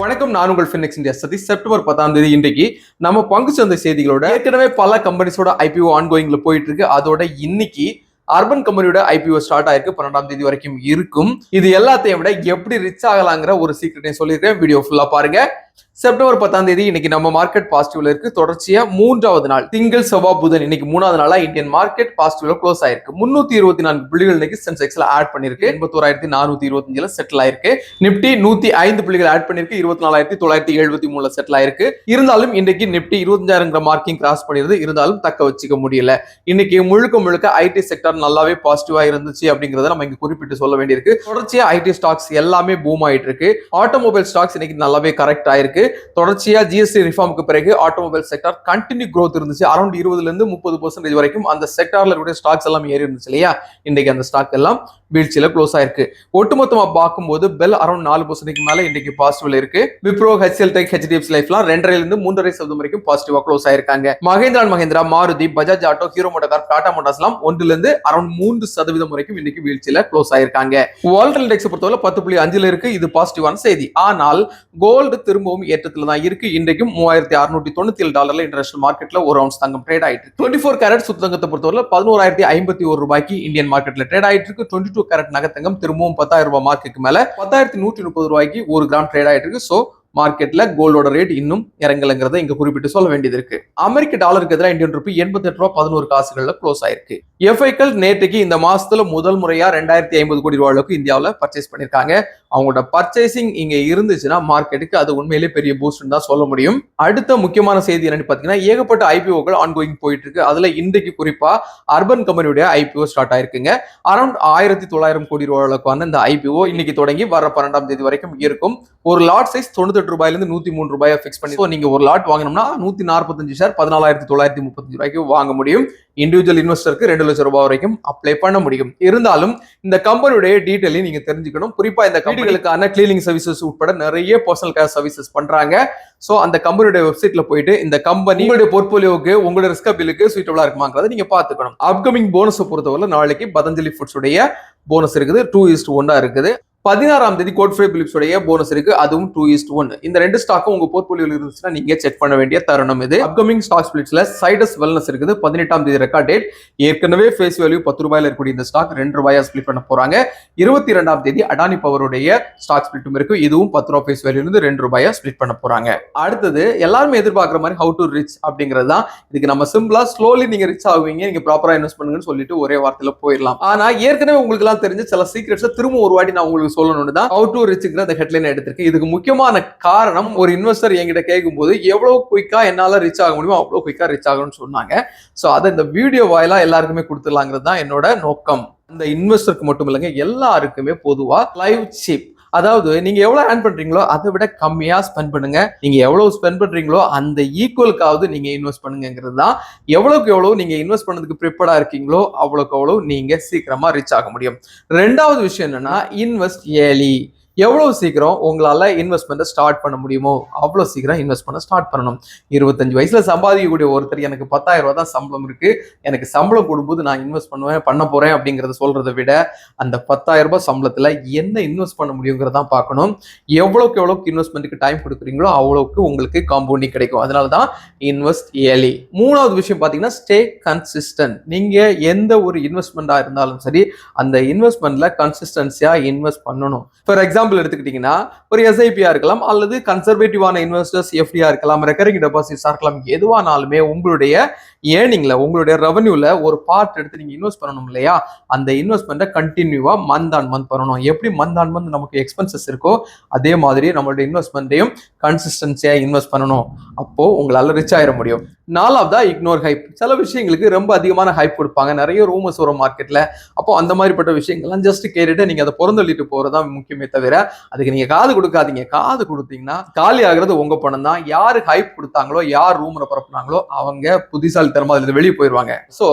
வணக்கம் நான் உங்கள் ஃபினிக்ஸ் இந்தியா சதி செப்டம்பர் பத்தாம் தேதி இன்றைக்கு நம்ம பங்கு சந்தை செய்திகளோட ஏற்கனவே பல கம்பெனிஸோட ஐபிஓ ஆன்கோயிங்ல போயிட்டு இருக்கு அதோட இன்னைக்கு அர்பன் கம்பெனியோட ஐபிஓ ஸ்டார்ட் ஆயிருக்கு. பன்னெண்டாம் தேதி வரைக்கும் இருக்கும். இது எல்லாத்தையும் விட எப்படி ரிச் ஆகலாங்கிற ஒரு சீக்கிரட்டையும் சொல்லியிருக்கேன். வீடியோ ஃபுல்லா பாருங்க. செப்டம்பர் பத்தாம் தேதி இன்னைக்கு நம்ம மார்க்கெட் பாசிட்டிவ்ல இருக்கு. தொடர்ச்சியா மூன்றாவது நாள் திங்கள் செவ்வாய் புதன் இன்னைக்கு மூணாவது நாளா இந்தியன் மார்க்கெட் பாசிட்டிவ்ல க்ளோஸ் ஆயிருக்கு. முன்னூத்தி இருபத்தி நான்கு புள்ளிகள் இன்னைக்கு சென்செக்ஸ்ல ஆட் பண்ணிருக்கு எண்பத்தோராயிரத்தி நானூத்தி இருபத்தஞ்சுல செட்டில் ஆயிருக்கு. நிப்டி நூத்தி ஐந்து புள்ளிகள் ஆட் பண்ணிருக்கு இருபத்தி நாலாயிரத்தி தொள்ளாயிரத்தி எழுபத்தி மூணுல செட்டில் ஆயிருக்கு. இருந்தாலும் இன்னைக்கு நிப்டி இருபத்தஞ்சாயிரங்கிற மார்க்கிங் கிராஸ் பண்ணிருது இருந்தாலும் தக்க வச்சுக்க முடியல. இன்னைக்கு முழுக்க முழுக்க ஐடி செக்டர் நல்லாவே பாசிட்டிவா இருந்துச்சு அப்படிங்கறத நம்ம இங்க குறிப்பிட்டு சொல்ல வேண்டியிருக்கு. தொடர்ச்சியா ஐடி ஸ்டாக்ஸ் எல்லாமே பூம் ஆயிட்டு இருக்கு. ஆட்டோமொபைல் ஸ்டாக்ஸ் இன்னைக்கு நல்லாவே கரெக்ட் ஆயிருக்கு. தொடர்ச்சியா ஜிஎஸ்டி ரிஃபார்முக்கு பிறகு ஆட்டோமொபைல் செக்டார் கண்டினியூ க்ரோத் இருந்துச்சு. அரௌண்ட் இருபதுல இருந்து முப்பது பர்சன்டேஜ் வரைக்கும் அந்த செக்டார்ல இருக்கக்கூடிய ஸ்டாக்ஸ் எல்லாம் ஏறி இருந்துச்சு இல்லையா? இன்னைக்கு அந்த ஸ்டாக் எல்லாம் வீழ்ச்சியில க்ளோஸ் ஆயிருக்கு. ஒட்டுமொத்தமா பார்க்கும்போது பெல் அரௌண்ட் நாலு பர்சன்டேஜ் மேல இன்னைக்கு பாசிட்டிவ்ல இருக்கு. விப்ரோ ஹெச்எல் டெக் ஹெச்டிஎஃப்சி லைஃப்லாம் ரெண்டரைல இருந்து மூன்றரை சதவீதம் வரைக்கும் பாசிட்டிவா க்ளோஸ் ஆயிருக்காங்க. Mahindra Mahindra Maruti Bajaj Auto Hero Motor Tata Motors எல்லாம் ஒன்றுல இருந்து அரௌண்ட் மூன்று சதவீதம் வரைக்கும் இன்னைக்கு வீழ்ச்சியில க்ளோஸ் ஆயிருக்காங்க. வேர்ல்ட் இண்டெக்ஸ் பொறுத்தவரை பத்து புள்ளி அஞ்சுல இருக்கு. இது பாசிட்டிவான செய்தி. ஆனால் கோல்டு திரும்பவும் ஏற்றத்துல தான் இருக்கு. இன்றைக்கும் மூவாயிரத்தி அறுநூத்தி தொண்ணூத்தி ஏழு டாலர்ல இன்டர்நேஷனல் மார்க்கெட்ல ஒரு அவுன்ஸ் தங்கம் ட்ரேட் ஆயிட்டு டுவெண்ட்டி ஃபோர் கேரட் சுத்தங்கத்தை பொறுத்தவரை பதினோராயிரத்தி ஐம்பத்தி ஒரு ரூபாய்க்கு இந்தியன் மார்க்கெட்ல ட்ரேட் ஆயிட்டு இருக்கு. டுவெண்ட்டி டூ கேரட் நகத்தங்கம் திரும்பவும் பத்தாயிரம் ரூபாய் மார்க்குக்கு மேல பத்தாயிரத்தி நூற்றி முப்பது ரூபாய்க்கு ஒரு கிராம் ட்ரேட் ஆயிட்டு இருக்கு. ஸோ மார்க்கெட்ல கோல்டோட ரேட் இன்னும் இறங்கலைங்கிறத இங்க குறிப்பிட்டு சொல்ல வேண்டியது இருக்கு. அமெரிக்க டாலருக்கு எதிராக இந்தியன் ருபி எண்பத்தி எட்டு ரூபா பதினோரு காசுகள்ல க்ளோஸ் ஆயிருக்கு. எஃப்ஐக்கள் நேற்றுக்கு இந்த மாசத்துல முதல் முறையா ரெண்டாயிரத்தி ஐம்பது கோடி ரூபாய் அளவுக்கு இந்தியாவில் பர்ச்சேஸ் பண்ணிருக்காங்க அவங்களோட பர்ச்சேசிங் இங்க இருந்துச்சுன்னா மார்க்கெட்டுக்கு அது உண்மையிலேயே பெரிய பூஸ்ட் தான் சொல்ல முடியும். அடுத்த முக்கியமான செய்தி என்னன்னு பாத்தீங்கன்னா ஏகப்பட்ட ஐபிஓக்கள் ஆன்கோயிங் போயிட்டு இருக்கு அதுல இன்றைக்கு குறிப்பா அர்பன் கம்பெனியுடைய ஐபிஓ ஸ்டார்ட் ஆயிருக்குங்க. அரௌண்ட் ஆயிரத்தி தொள்ளாயிரம் கோடி ரூபாய் அளவுக்கான இந்த ஐபிஓ இன்னைக்கு தொடங்கி வர பன்னெண்டாம் தேதி வரைக்கும் இருக்கும். ஒரு லாட் சைஸ் தொண்ணூத்தி தொண்ணூத்தெட்டு ரூபாயில இருந்து நூத்தி மூணு ரூபாயை ஃபிக்ஸ் பண்ணி So, நீங்க ஒரு லாட் வாங்கணும்னா நூத்தி நாற்பத்தஞ்சு ஷேர் பதினாலாயிரத்தி தொள்ளாயிரத்தி முப்பத்தஞ்சு ரூபாய்க்கு வாங்க முடியும். இண்டிவிஜுவல் இன்வெஸ்டருக்கு ரெண்டு லட்சம் ரூபாய் வரைக்கும் அப்ளை பண்ண முடியும். இருந்தாலும் இந்த கம்பெனியுடைய டீட்டெயிலையும் நீங்க தெரிஞ்சுக்கணும். குறிப்பா இந்த கம்பெனிகளுக்கான கிளீனிங் சர்வீசஸ் உட்பட நிறைய பர்சனல் கேர் சர்வீசஸ் பண்றாங்க. சோ அந்த கம்பெனியுடைய வெப்சைட்ல போயிட்டு இந்த கம்பெனி உங்களுடைய போர்ட்போலியோக்கு உங்களுடைய ரிஸ்க் பில்லுக்கு சூட்டபிளா இருக்குமாங்கிறத நீங்க பாத்துக்கணும் அப்கமிங் போனஸ் பொறுத்தவரை நாளைக்கு பதஞ்சலி ஃபுட்ஸ் உடைய போனஸ் இருக்குது. டூ இஸ்ட் ஒன்னா இருக்குது. பதினாறாம் தேதி கோட்ஃபே பிலிப்ஸுடைய போனஸ் இருக்கு. அதுவும் டூ இஸ்ட் ஒன் இந்த ரெண்டு ஸ்டாக்கும் உங்க போர்ட்போலியோல இருந்துச்சுன்னா நீங்க செக் பண்ண வேண்டிய தருணம் இது. அப்கமிங் ஸ்டாக் ஸ்பிளிட்ஸ்ல சைடஸ் வெல்னஸ் இருக்குது. பதினெட்டாம் தேதி ரெக்கார்ட் டேட் ஏற்கனவே ஃபேஸ் வேல்யூ பத்து ரூபாயில இருக்கக்கூடிய இந்த ஸ்டாக் ரெண்டு ரூபாயா ஸ்பிளிட் பண்ண போறாங்க. இருபத்தி இரண்டாம் தேதி அடானி பவருடைய ஸ்டாக் ஸ்பிளிட்டும் இருக்கு. இதுவும் பத்து ரூபாய் ஃபேஸ் வேல்யூ இருந்து ரெண்டு ரூபாயா ஸ்பிளிட் பண்ண போறாங்க. அடுத்தது எல்லாருமே எதிர்பார்க்குற மாதிரி ஹவு டு ரிச் அப்படிங்கிறது தான். இதுக்கு நம்ம சிம்பிளா ஸ்லோலி நீங்க ரிச் ஆகுவீங்க. நீங்க ப்ராப்பரா இன்வெஸ்ட் பண்ணுங்கன்னு சொல்லிட்டு ஒரே வார்த்தையில போயிடலாம். ஆனா ஏற்கனவே உங்களுக்கு எல்லாம் தெரிஞ்ச சில சீக்ரெட்ஸ் திரும்ப ஒரு வாட்டி நான் உங்களுக்கு சொல்லணும்னு தான் ஹவு டு ரிச்சுங்கிற அந்த ஹெட்லைன் எடுத்திருக்கேன். இதுக்கு முக்கியமான காரணம் ஒரு இன்வெஸ்டர் என்கிட்ட கேட்கும்போது எவ்வளவு குயிக்கா என்னால ரிச் ஆக முடியுமோ அவ்வளவு குயிக்கா ரிச் ஆகணும்னு சொன்னாங்க. ஸோ அதை இந்த வீடியோ வாயிலா எல்லாருக்குமே கொடுத்துடலாங்கிறது தான் என்னோட நோக்கம். இந்த இன்வெஸ்டருக்கு மட்டும் இல்லைங்க எல்லாருக்குமே பொதுவாக லைவ் சீப் அதாவது நீங்க எவ்வளவு ஏர்ன் பண்றீங்களோ அதை விட கம்மியா ஸ்பெண்ட் பண்ணுங்க. நீங்க எவ்வளவு ஸ்பெண்ட் பண்றீங்களோ அந்த ஈக்குவலுக்காவது நீங்க இன்வெஸ்ட் பண்ணுங்கிறது தான் எவ்வளவுக்கு எவ்வளவு நீங்க இன்வெஸ்ட் பண்ணதுக்கு ப்ரிப்பேர்டா இருக்கீங்களோ அவ்வளவுக்கு அவ்வளவு நீங்க சீக்கிரமா ரீச் ஆக முடியும். ரெண்டாவது விஷயம் என்னன்னா இன்வெஸ்ட் ஏலி எவ்வளவு சீக்கிரம் உங்களால இன்வெஸ்ட்மெண்ட்டை ஸ்டார்ட் பண்ண முடியுமோ அவ்வளோ சீக்கிரம் இன்வெஸ்ட் பண்ண ஸ்டார்ட் பண்ணணும். இருபத்தஞ்சு வயசுல சம்பாதிக்கக்கூடிய ஒருத்தர் எனக்கு பத்தாயிரம் ரூபா தான் சம்பளம் இருக்கு. எனக்கு சம்பளம் கொடுக்கும்போது நான் இன்வெஸ்ட் பண்ணுவேன் பண்ண போறேன் அப்படிங்கறத சொல்றதை விட அந்த பத்தாயிரம் ரூபாய் சம்பளத்துல என்ன இன்வெஸ்ட் பண்ண முடியுங்கிறத பார்க்கணும். எவ்வளவுக்கு எவ்வளவுக்கு இன்வெஸ்ட்மெண்ட்டுக்கு டைம் கொடுக்குறீங்களோ அவ்வளவுக்கு உங்களுக்கு காம்பவுண்டிங் கிடைக்கும். அதனால தான் இன்வெஸ்ட் ஏலி மூணாவது விஷயம் பார்த்தீங்கன்னா ஸ்டே கன்சிஸ்டன்ட் நீங்க எந்த ஒரு இன்வெஸ்ட்மெண்ட்டாக இருந்தாலும் சரி அந்த இன்வெஸ்ட்மெண்ட்ல கன்சிஸ்டன்சியா இன்வெஸ்ட் பண்ணணும். ஃபார் எக்ஸாம்பிள் எடுத்துக்கிட்டீங்கன்னா ஒரு எஸ்ஐபியா இருக்கலாம் அல்லது கன்சர்வேட்டிவான இன்வெஸ்டர்ஸ் எஃப்டியா இருக்கலாம் ரெக்கரிங் டெபாசிட்ஸா இருக்கலாம் எதுவானாலுமே உங்களுடைய ஏர்னிங்ல உங்களுடைய ரெவன்யூல ஒரு பார்ட் எடுத்து நீங்க இன்வெஸ்ட் பண்ணணும் இல்லையா? அந்த இன்வெஸ்ட்மெண்ட்டை கண்டினியூவா மந்த் ஆன் மந்த் பண்ணணும். எப்படி மந்த் ஆன் மந்த் நமக்கு எக்ஸ்பென்சஸ் இருக்கோ அதே மாதிரி நம்மளுடைய இன்வெஸ்ட்மெண்ட்டையும் கன்சிஸ்டன்சியா இன்வெஸ்ட் பண்ணணும். அப்போ உங்களால ரிச் ஆயிட முடியும். நாலாவதா இக்னோர் ஹைப் சில விஷயங்களுக்கு ரொம்ப அதிகமான ஹைப் கொடுப்பாங்க. நிறைய ரூமர்ஸ் வரும் மார்க்கெட்ல அப்போ அந்த மாதிரிப்பட்ட விஷயங்கள்லாம் ஜஸ்ட் கேட்டுட்டு நீங்க அதை புறந்தள்ளிட்டு போறதா முக்கியமே தவிர அதுக்கு நீங்க காது கொடுக்காதீங்க. காது கொடுத்தீங்கன்னா காலி ஆகுறது உங்க பணம் தான். யாரு ஹைப் கொடுத்தாங்களோ யார் ரூம்ல பரப்புனாங்களோ அவங்க புத்திசாலித்தனமா அதுல வெளியே போயிருவாங்க. ஸோ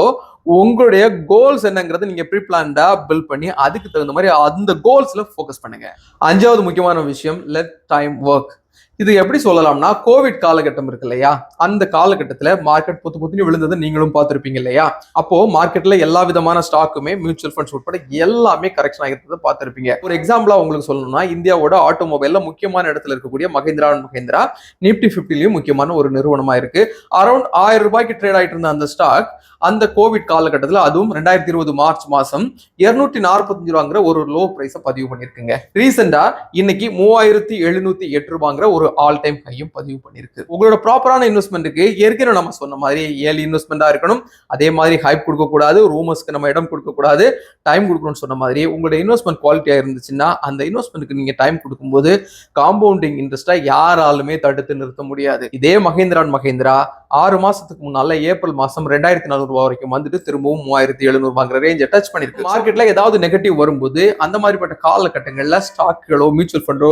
உங்களுடைய கோல்ஸ் என்னங்கிறத நீங்க ப்ரீ பிளான்டா பில்ட் பண்ணி அதுக்கு தகுந்த மாதிரி அந்த கோல்ஸ்ல ஃபோக்கஸ் பண்ணுங்க. அஞ்சாவது முக்கியமான விஷயம் லெட் டைம் ஒர்க் இது எப்படி சொல்லலாம்னா கோவிட் காலகட்டம் இருக்கு இல்லையா? அந்த காலகட்டத்துல மார்க்கெட் புத்து பொத்துன்னு விழுந்ததை நீங்களும் பார்த்துருப்பீங்க இல்லையா? அப்போ மார்க்கெட்ல எல்லா விதமான ஸ்டாக்குமே மியூச்சுவல் ஃபண்ட்ஸ் உட்பட எல்லாமே கரெக்ஷன் ஆகிறத பார்த்துருப்பீங்க. ஒரு எக்ஸாம்பிளா உங்களுக்கு சொல்லணும்னா இந்தியாவோட ஆட்டோமொபைல்ல முக்கியமான இடத்துல இருக்கக்கூடிய மஹிந்திரா அண்ட் மஹிந்திரா நிப்டி பிப்டிலையும் முக்கியமான ஒரு நிறுவனமா இருக்கு. அரௌண்ட் ஆயிரம் ரூபாய்க்கு ட்ரேட் ஆயிட்டு இருந்த அந்த ஸ்டாக் அந்த கோவிட் காலகட்டத்தில் அதுவும் ரெண்டாயிரத்தி இருபது மார்ச் மாசம் இருநூத்தி நாற்பத்தஞ்சு ரூபாங்கிற ஒரு லோ பிரைஸை பதிவு பண்ணிருக்குங்க ரீசெண்டா இன்னைக்கு மூவாயிரத்தி எழுநூத்தி எட்டு ரூபாங்கிற ஒரு ஆல் டைம் ஹையும் பதிவு பண்ணியிருக்கு. உங்களோட ப்ராப்பரான இன்வெஸ்ட்மெண்ட்டுக்கு ஏற்கனவே நம்ம சொன்ன மாதிரி ஏழு இன்வெஸ்ட்மெண்ட்டாக இருக்கணும். அதே மாதிரி ஹைப் கொடுக்கக்கூடாது ரூமர்ஸ்க்கு நம்ம இடம் கொடுக்கக்கூடாது டைம் கொடுக்கணும்னு சொன்ன மாதிரி உங்களோட இன்வெஸ்ட்மெண்ட் குவாலிட்டியாக இருந்துச்சுன்னா அந்த இன்வெஸ்ட்மெண்ட்டுக்கு நீங்கள் டைம் கொடுக்கும்போது காம்பவுண்டிங் இன்ட்ரெஸ்ட்டாக யாராலுமே தடுத்து நிறுத்த முடியாது. இதே மகேந்திரான் மகேந்திரா ஆறு மாசத்துக்கு முன்னால ஏப்ரல் மாசம் ரெண்டாயிரத்தி நானூறு ரூபாய் வரைக்கும் வந்துட்டு திரும்பவும் மூவாயிரத்தி எழுநூறுபாங்கிற ரேஞ்சை டச் பண்ணிருக்கு. மார்க்கெட்ல ஏதாவது நெகட்டிவ் வரும்போது அந்த மாதிரிப்பட்ட காலகட்டங்கள்ல ஸ்டாக்குகளோ மியூச்சுவல் ஃபண்டோ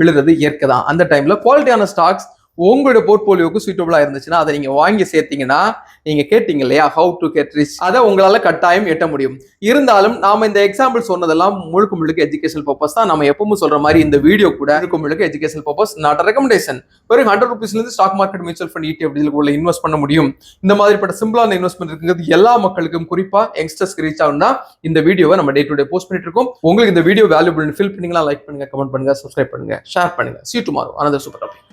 விழுறது இயற்கை தான். அந்த டைம்ல குவாலிட்டியான ஸ்டாக்ஸ் உங்களோட போர்ட்போலியோக்கு சூட்டபுளாக இருந்துச்சுன்னா அதை நீங்க வாங்கி சேர்த்தீங்கன்னா நீங்க கேட்டீங்க இல்லையா? ஹவு டு கெட் ரிச் அதை உங்களால கட்டாயம் எட்ட முடியும். இருந்தாலும் நாம இந்த எக்ஸாம்பிள் சொன்னதெல்லாம் முழுக்க முழுக்க எஜுகேஷன் பர்பஸ் தான். நம்ம எப்பவும் சொல்ற மாதிரி இந்த வீடியோ கூட முழுக்க முழுக்க எஜுகேஷன் பர்பஸ் நாட் ரெக்கமெண்டேஷன் வெறும் ஹண்ட்ரட் ருபீஸ்ல இருந்து stock market mutual fund ETF உள்ள இன்வெஸ்ட் பண்ண முடியும். இந்த மாதிரிப்பட்ட சிம்பிளான இன்வெஸ்ட்மெண்ட் இருக்குங்கிறது எல்லா மக்களுக்கும் குறிப்பா யங்ஸ்டர்ஸ்க்கு ரீச் ஆகும்னா இந்த வீடியோவை நம்ம டே டு டே போஸ்ட் பண்ணிட்டு இருக்கோம். உங்களுக்கு இந்த வீடியோ வேல்யூபிள் ஃபீல் பண்ணீங்களா? லைக் பண்ணுங்க கமெண்ட் பண்ணுங்க சப்ஸ்கிரைப் பண்ணுங்க ஷேர் பண்ணுங்க. See tomorrow another super topic